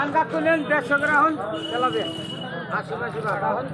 আনকা তুলেন দেড়শো গ্রাম চালাবে। আশি পাশি গ্রাম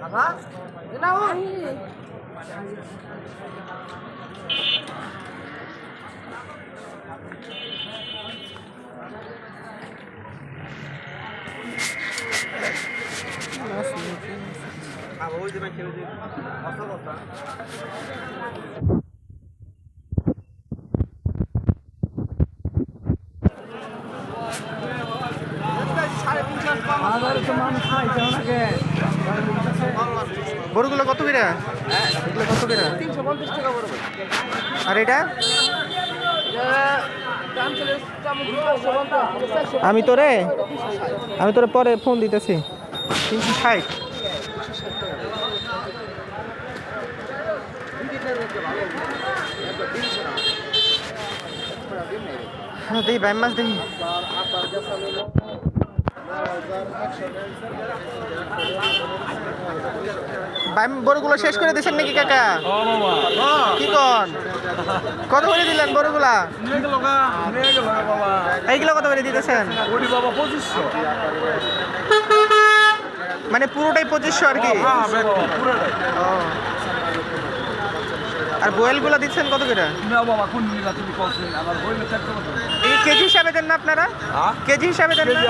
বাবা না বড়গুলো কত করে? এগুলো কত করে? আর এটা? আমি তোরে? আমি তোরে পরে ফোন দিতেছি। তিনশো ষাট। হ্যাঁ দেখি বাইম মাছ দেখি বড়গুলো শেষ করে দিয়েছেন নাকি কাকা? কি কন? কত করে দিলেন বড়গুলা? এইগুলো কত করে দিতেছেন? মানে পুরোটাই পঁচিশশো আর কি? ও। আর বোয়েলগুলো দিচ্ছেন কত করে? এই কেজি হিসাবে দেন না আপনারা? কেজি হিসাবে দেন না?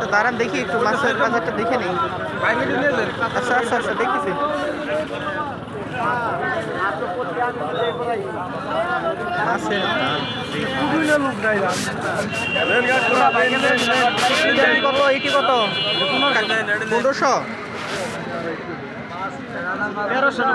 তো দাঁড়ান দেখি একটু মাছের বাজারটা দেখে নেই। আচ্ছা আচ্ছা আচ্ছা মাছের কত এইটি কত পনেরোশো তেরোশো না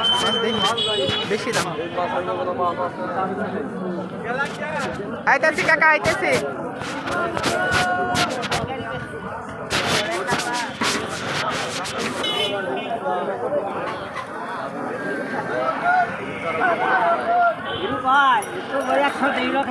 দেখি বেশি দাম। আইতাছি কাকা আইতাছি। ভাই তো ভাই একশো দিলো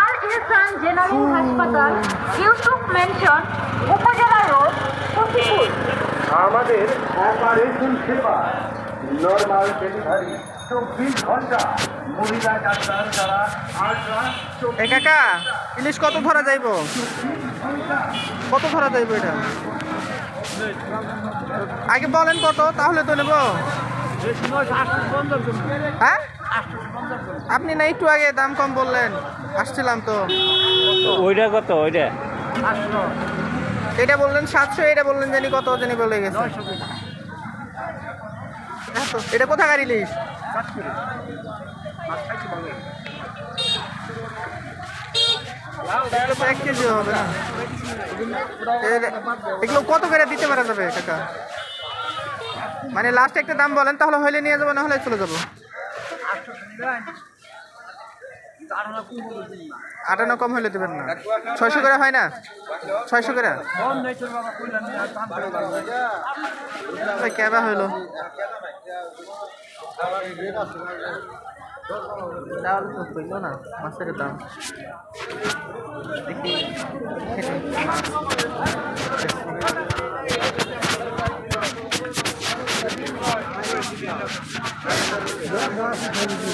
আর ইহসান জেনারেল হাসপাতাল ইউসুফ মেনশন উপজেলা রোড সখীপুর আমাদের অপারেশন সেবা নর্মাল ডেলিভারি চব্বিশ ঘণ্টা। মহিলা ডাক্তার আল্ট্রা কাকা ইলিশ কত ধরা যাইব? কত ধরা যাইব এটা? আগে বলেন কত তাহলে তো নেব। হ্যাঁ? আপনি না একটু আগে দাম কম বললেন আসছিলাম তো। ওইটা কত ওইটা? এটা বললেন সাতশো এটা বললেন জানি কত জানি বলে গেছে। এটা কোথাকার ইলিশ? তো এক কেজি হবে এগুলো কত করে দিতে পারা যাবে, কাকা? মানে লাস্ট একটা দাম বলেন, তাহলে হইলে নিয়ে যাব না হলে চলে যাব। আটান্ন কম হইলে দেবেন না। ছয়শো করে হয় না? ছয়শো করে? কেবা হইল। ডাল তো হইল না মাছের দাম